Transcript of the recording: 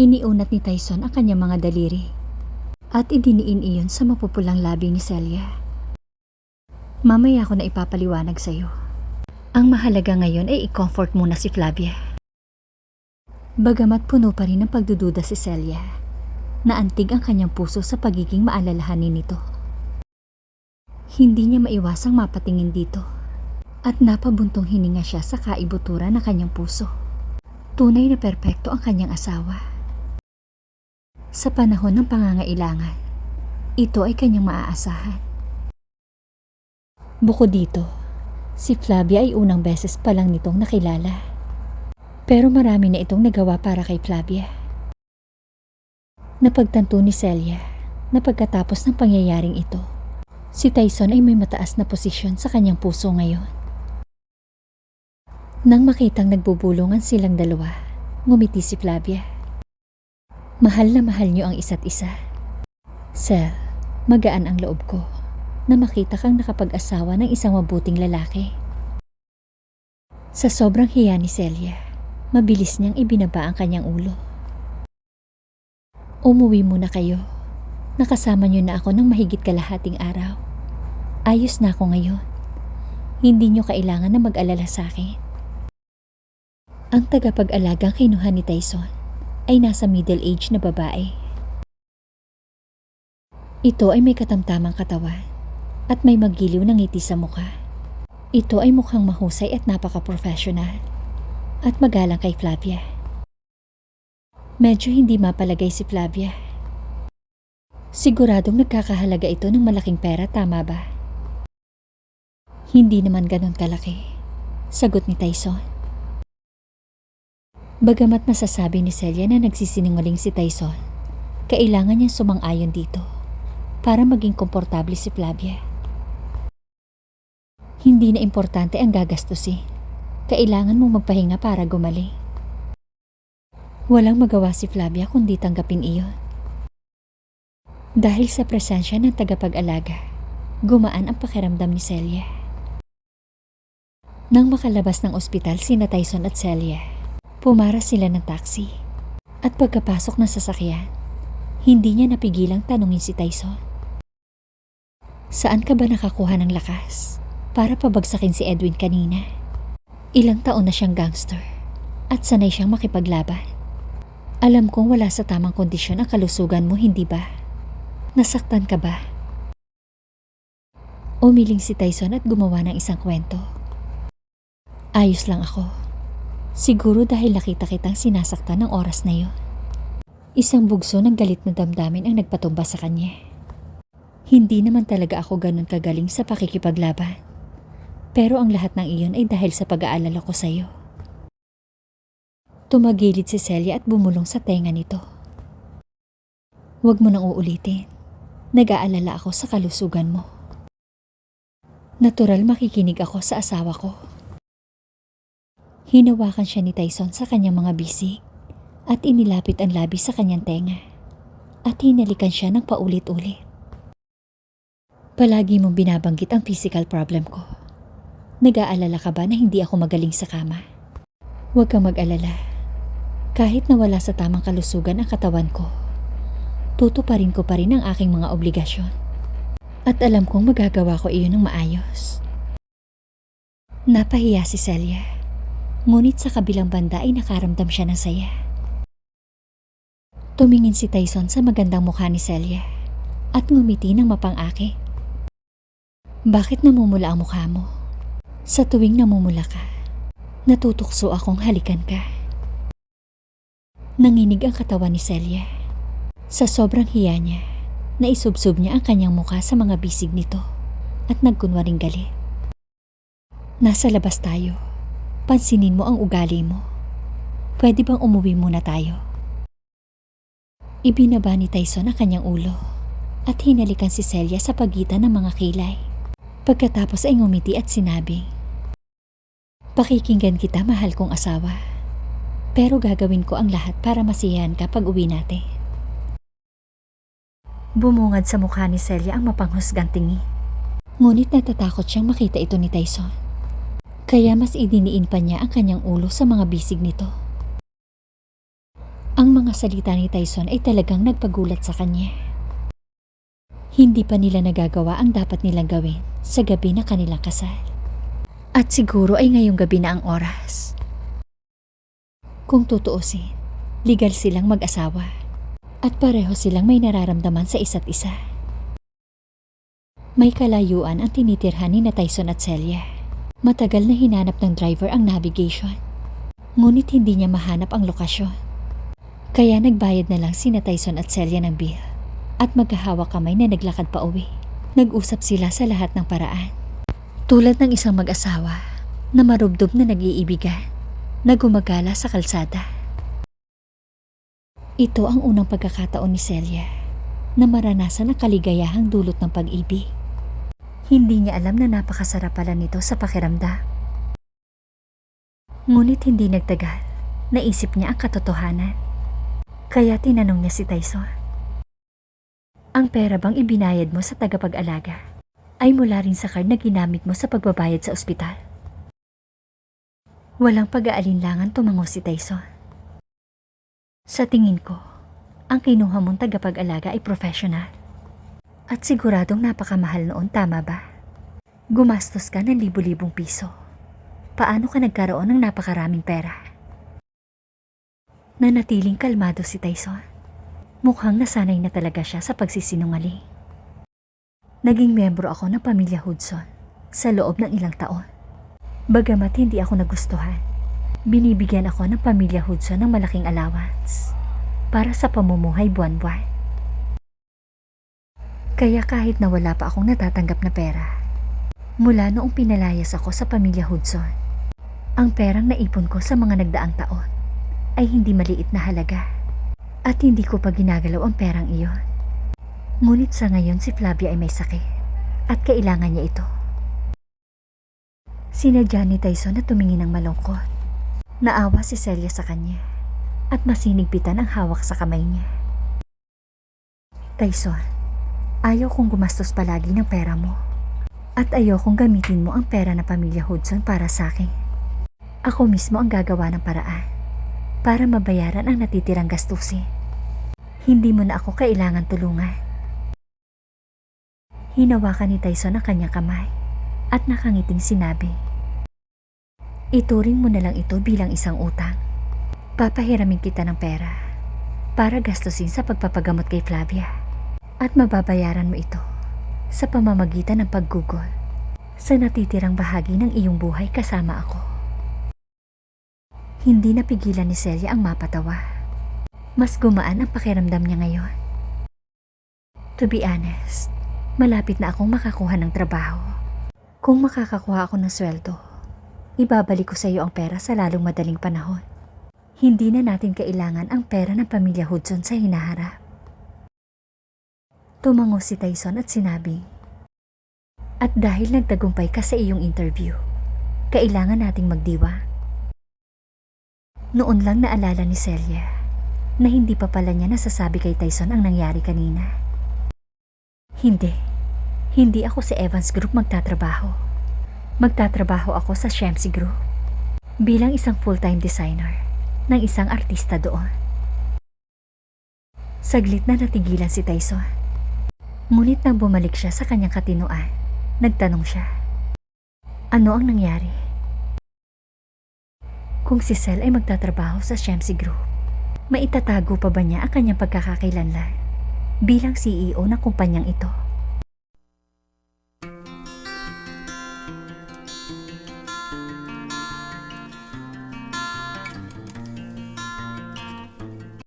Iniunat ni Tyson ang kanyang mga daliri at idiniin iyon sa mapupulang labi ni Celia. Mamaya ko na ipapaliwanag sa'yo. Ang mahalaga ngayon ay i-comfort muna si Flavia. Bagamat puno pa rin ng pagdududa si Celia, naantig ang kanyang puso sa pagiging maalalahanin nito. Hindi niya maiwasang mapatingin dito at napabuntong hininga siya sa kaibutura ng kanyang puso. Tunay na perpekto ang kanyang asawa. Sa panahon ng pangangailangan, ito ay kanyang maaasahan. Bukod dito, si Flavia ay unang beses pa lang nitong nakilala. Pero marami na itong nagawa para kay Flavia. Napagtanto ni Celia na pagkatapos ng pangyayaring ito, si Tyson ay may mataas na posisyon sa kanyang puso ngayon. Nang makitang nagbubulungan silang dalawa, ngumiti si Flavia. Mahal na mahal niyo ang isa't isa. Sel, magaan ang loob ko na makita kang nakapag-asawa ng isang mabuting lalaki. Sa sobrang hiya ni Celia, mabilis niyang ibinaba ang kanyang ulo. Umuwi muna kayo. Nakasama niyo na ako ng mahigit kalahating araw. Ayos na ako ngayon. Hindi niyo kailangan na mag-alala sa akin. Ang tagapag-alagang kinuha ni Tyson ay nasa middle age na babae. Ito ay may katamtamang katawan at may magiliw na ngiti sa mukha. Ito ay mukhang mahusay at napaka-professional at magalang kay Flavia. Medyo hindi mapalagay si Flavia. Siguradong nagkakahalaga ito ng malaking pera, tama ba? Hindi naman ganon kalaki, sagot ni Tyson. Bagamat masasabi ni Celia na nagsisinungaling si Tyson, kailangan niyang sumang-ayon dito para maging komportable si Flavia. Hindi na importante ang gagastusin. Kailangan mong magpahinga para gumaling. Walang magawa si Flavia kundi tanggapin iyon. Dahil sa presensya ng tagapag-alaga, gumaan ang pakiramdam ni Celia. Nang makalabas ng ospital sina Tyson at Celia, pumara sila ng taxi. At pagkapasok ng sasakyan, hindi niya napigilang tanungin si Tyson. Saan ka ba nakakuha ng lakas para pabagsakin si Edwin kanina? Ilang taon na siyang gangster at sanay siyang makipaglaban. Alam kong wala sa tamang kondisyon ang kalusugan mo, hindi ba? Nasaktan ka ba? Umiling si Tyson at gumawa ng isang kwento. Ayos lang ako. Siguro dahil nakita kitang sinasaktan ng oras na yon. Isang bugso ng galit na damdamin ang nagpatumba sa kanya. Hindi naman talaga ako ganun kagaling sa pakikipaglaban. Pero ang lahat ng iyon ay dahil sa pag-aalala ko sa iyo. Tumagilid si Celia at bumulong sa tenga nito. Huwag mo nang uulitin. Nag-aalala ako sa kalusugan mo. Natural makikinig ako sa asawa ko. Hinawakan siya ni Tyson sa kanyang mga bisig at inilapit ang labi sa kanyang tenga at hinalikan siya ng paulit-ulit. Palagi mong binabanggit ang physical problem ko. Nag-aalala ka ba na hindi ako magaling sa kama? Huwag kang mag-alala. Kahit nawala sa tamang kalusugan ang katawan ko, tutuparin ko pa rin ang aking mga obligasyon. At alam kong magagawa ko iyon ng maayos. Napahiya si Celia. Ngunit sa kabilang banda ay nakaramdam siya ng saya. Tumingin si Tyson sa magandang mukha ni Celia at ngumiti ng mapang-aki. Bakit namumula ang mukha mo? Sa tuwing namumula ka, natutukso akong halikan ka. Nanginig ang katawan ni Celia. Sa sobrang hiya niya, naisubsob niya ang kanyang mukha sa mga bisig nito at nagkunwaring galit. Nasa labas tayo. Pansinin mo ang ugali mo. Pwede bang umuwi muna tayo? Ibinaba ni Tyson ang kanyang ulo at hinalikan si Celia sa pagitan ng mga kilay. Pagkatapos ay ngumiti at sinabi, Pakikinggan kita mahal kong asawa. Pero gagawin ko ang lahat para masiyahan ka pag uwi natin. Bumungad sa mukha ni Celia ang mapanghusgang tingi. Ngunit natatakot siyang makita ito ni Tyson. Kaya mas idiniin pa niya ang kanyang ulo sa mga bisig nito. Ang mga salita ni Tyson ay talagang nagpagulat sa kanya. Hindi pa nila nagagawa ang dapat nilang gawin sa gabi na kanilang kasal. At siguro ay ngayong gabi na ang oras. Kung tutuusin, legal silang mag-asawa. At pareho silang may nararamdaman sa isa't isa. May kalayuan ang tinitirhan ni na Tyson at Celia. Matagal na hinanap ng driver ang navigation. Ngunit hindi niya mahanap ang lokasyon. Kaya nagbayad na lang si na Tyson at Celia ng bill. At magkahawak kamay na naglakad pa uwi. Nag-usap sila sa lahat ng paraan. Tulad ng isang mag-asawa na marubdob na nag-iibigan na gumagala sa kalsada. Ito ang unang pagkakataon ni Celia na maranasan ang kaligayahang dulot ng pag-ibig. Hindi niya alam na napakasarap pala nito sa pakiramdam. Ngunit hindi nagtagal, naisip niya ang katotohanan. Kaya tinanong niya si Tyson. Ang pera bang ibinayad mo sa tagapag-alaga ay mula rin sa card na ginamit mo sa pagbabayad sa ospital? Walang pag-aalinlangan tumango si Tyson. Sa tingin ko, ang kinuha mong tagapag-alaga ay professional. At siguradong napakamahal noon, tama ba? Gumastos ka ng libu-libong piso. Paano ka nagkaroon ng napakaraming pera? Nanatiling kalmado si Tyson. Mukhang nasanay na talaga siya sa pagsisinungaling. Naging membro ako ng pamilya Hudson sa loob ng ilang taon. Bagamat hindi ako nagustuhan, binibigyan ako ng pamilya Hudson ng malaking allowance para sa pamumuhay buwan-buwan. Kaya kahit na wala pa akong natatanggap na pera, mula noong pinalayas ako sa pamilya Hudson, ang perang naipon ko sa mga nagdaang taon ay hindi maliit na halaga at hindi ko pa ginagalaw ang perang iyon. Ngunit sa ngayon si Flavia ay may sakit at kailangan niya ito. Sinadya ni Tyson na tumingin ng malungkot. Naawa si Celia sa kanya at masinigpitan ang hawak sa kamay niya. Tyson, ayaw kong gumastos palagi ng pera mo. At ayaw kong gamitin mo ang pera ng pamilya Hudson para sa akin. Ako mismo ang gagawa ng paraan para mabayaran ang natitirang gastusin. Hindi mo na ako kailangan tulungan. Hinawakan ni Tyson ang kanyang kamay at nakangiting sinabi, Ituring mo na lang ito bilang isang utang. Papahiramin kita ng pera para gastusin sa pagpapagamot kay Flavia at mababayaran mo ito sa pamamagitan ng paggugol sa natitirang bahagi ng iyong buhay kasama ako. Hindi napigilan ni Celia ang mapatawa. Mas gumaan ang pakiramdam niya ngayon. To be honest, malapit na akong makakuha ng trabaho. Kung makakakuha ako ng sweldo, ibabalik ko sa iyo ang pera sa lalong madaling panahon. Hindi na natin kailangan ang pera ng pamilya Hudson sa hinaharap. Tumango si Tyson at sinabi, At dahil nagtagumpay ka sa iyong interview, kailangan nating magdiwa. Noon lang naalala ni Celia na hindi pa pala niya nasasabi kay Tyson ang nangyari kanina. Hindi. Hindi ako sa Evans Group magtatrabaho. Magtatrabaho ako sa Shemsi Group bilang isang full-time designer ng isang artista doon. Saglit na natigilan si Tyson. Ngunit nang bumalik siya sa kanyang katinuan, nagtanong siya. Ano ang nangyari? Kung si Sel ay magtatrabaho sa Shemsi Group, maitatago pa ba niya ang kanyang pagkakakilanlan bilang CEO ng kumpanyang ito?